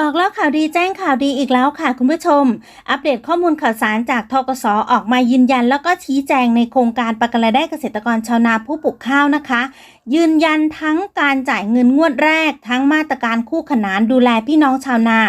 บอกแล้วข่าวดีแจ้งข่าวดีอีกแล้วค่ะคุณผู้ชม อัปเดตข้อมูลข่าวสารจากทกสออกมายืนยัน แล้วก็ชี้แจงในโครงการประกันรายได้เกษตรกรชาวนาผู้ปลูกข้าวนะคะยืนยันทั้งการจ่ายเงินงวดแรก ทั้งมาตรการคู่ขนานดูแลพี่น้องชาวนา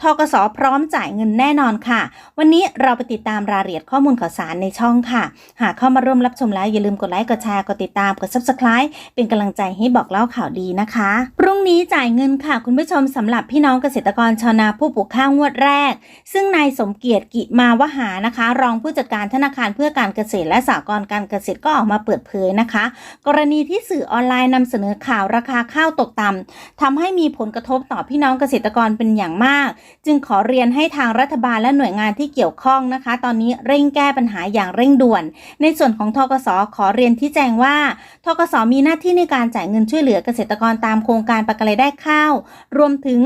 ทกสพร้อมจ่ายเงินแน่นอนค่ะ วันนี้เราไปติดตามรายละเอียดข้อมูลข่าวสารในช่องค่ะ หากเข้ามาร่วมรับชมแล้วอย่าลืมกดไลค์กดแชร์กดติดตามกด subscribe เป็นกำลังใจให้บอกเล่าข่าวดีนะคะ พรุ่งนี้จ่ายเงินค่ะ คุณผู้ชมสำหรับพี่น้องเกษตรกรชาวนาผู้ปลูกข้าวงวดแรก ซึ่งนายสมเกียรติกิมาวหานะคะ รองผู้จัดการธนาคารเพื่อการเกษตรและสหกรณ์การเกษตรก็ออกมาเปิดเผยนะคะ กรณีที่สื่อออนอนไลน์นำเสนอข่าวราคาข้าวตกต่ำทำให้มีผลกระทบต่อพี่น้องเกษตรกรเป็นอย่างมาก จึงขอเรียนให้ทางรัฐบาลและหน่วยงานที่เกี่ยวข้องนะคะ ตอนนี้เร่งแก้ปัญหาอย่างเร่งด่วน ในส่วนของทกสขอเรียนที่แจ้งว่าทกสมีหน้าที่ในการจ่ายเงินช่วยเหลือเกษตรกรตามโครงการประกันรายได้ข้าว รวมถึง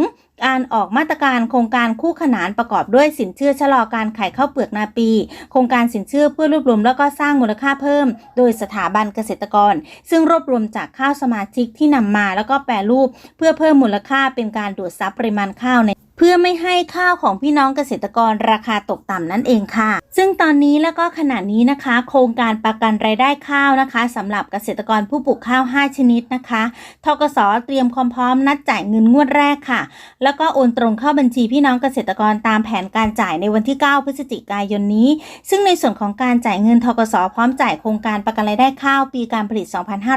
การออกมาตรการโครงการคู่ขนานประกอบด้วยสินเชื่อชะลอการขายข้าวเปลือกนาปี โครงการสินเชื่อเพื่อรวบรวมแล้วก็สร้างมูลค่าเพิ่ม โดยสถาบันเกษตรกร ซึ่งรวบรวมจากข้าวสมาชิกที่นำมาแล้วก็แปรรูป เพื่อเพิ่มมูลค่าเป็นการดูดซับปริมาณข้าวใน เพื่อไม่ให้ข้าวของพี่น้องเกษตรกรราคาตกต่ำนั่นเองค่ะ ซึ่งตอนนี้แล้วก็ขณะนี้นะคะ โครงการประกันรายได้ข้าวนะคะสำหรับเกษตรกรผู้ปลูกข้าว 5 ชนิดนะคะทกสเตรียมความพร้อมนัดจ่ายเงินงวดแรกค่ะ แล้วก็โอนตรงเข้าบัญชีพี่น้องเกษตรกรตามแผนการจ่ายในวันที่ 9 พฤศจิกายนนี้ ซึ่งในส่วนของการจ่ายเงินทกสพร้อมจ่ายโครงการประกันรายได้ข้าวปีการผลิต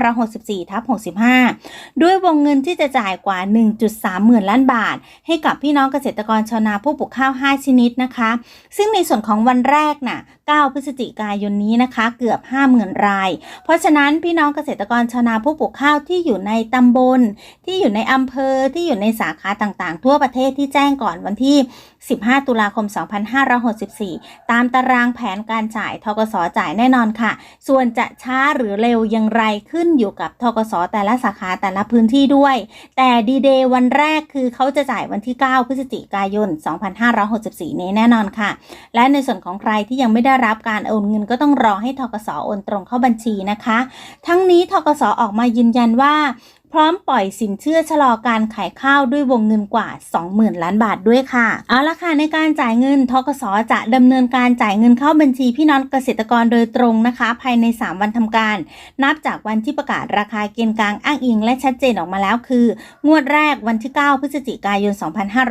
2564ทับ65 ด้วยวงเงินที่จะจ่ายกว่า 1.3หมื่นล้านบาท ให้กับพี่น้องเกษตรกรชาวนาผู้ปลูกข้าว 5 ชนิดนะคะ ซึ่งในส่วนของวันแรกน่ะ 9 พฤศจิกายนนี้นะคะ เกือบ 50,000 ราย เพราะฉะนั้นพี่น้องเกษตรกรชาวนาผู้ปลูกข้าวที่อยู่ในตำบล ที่อยู่ในอำเภอที่อยู่ในสาขาต่างๆ ทั่วประเทศที่แจ้งก่อนวันที่ 15 ตุลาคม 2564 ตามตารางแผนการจ่ายทกสจ่ายแน่นอนค่ะ ส่วนจะช้าหรือเร็วอย่างไรขึ้นอยู่กับทกสแต่ละสาขาแต่ละพื้นที่ด้วย แต่ดีเดย์วันแรกคือเขาจะจ่ายวันที่ 9 พฤศจิกายน 2564 นี้แน่นอนค่ะ และในส่วนของใครที่ยังไม่ได้รับการโอนเงินก็ต้องรอให้ทกสโอนตรงเข้าบัญชีนะคะ ทั้งนี้ทกสออกมายืนยันว่า พร้อมปล่อยสินเชื่อชะลอการขายข้าวด้วยวงเงินกว่า 20,000 ล้านบาทด้วยค่ะ เอาละค่ะในการจ่ายเงินทกสจะดำเนินการจ่ายเงินเข้าบัญชีพี่น้องเกษตรกรโดยตรงนะคะ ภายใน 3 วันทำการ นับจากวันที่ประกาศราคาเกณฑ์กลางอ้างอิง และชัดเจนออกมาแล้วคือ งวดแรกวันที่ 9 พฤศจิกายน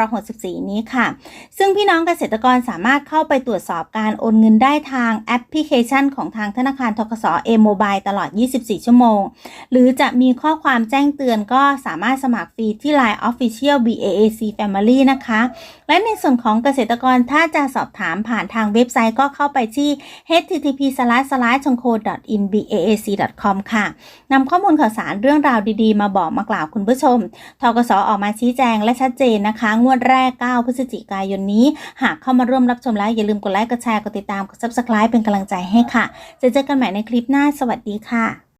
2564 นี้ค่ะ ซึ่งพี่น้องเกษตรกรสามารถเข้าไปตรวจสอบการโอนเงินได้ทางแอปพลิเคชัน ของทางธนาคารทกสเอโมบายตลอด 24 ชั่วโมง หรือจะมีข้อความแจ้งเตือนก็สามารถสมัครฟรีที่ Line Official BAAC Family นะคะ และในส่วนของเกษตรกรถ้าจะสอบถามผ่านทางเว็บไซต์ก็เข้าไปที่ https://chonko.in/baac.com ค่ะนำข้อมูลข่าวสารเรื่องราวดีๆ มาบอกมากล่าวคุณผู้ชม ทกสออกมาชี้แจงและชัดเจนนะคะ งวดแรก 9 พฤศจิกายนนี้ หากเข้ามาร่วมรับชมแล้ว อย่าลืมกดไลค์ กดแชร์ กดติดตาม กด subscribe เป็นกำลังใจให้ค่ะ จะเจอกันใหม่ในคลิปหน้า สวัสดีค่ะ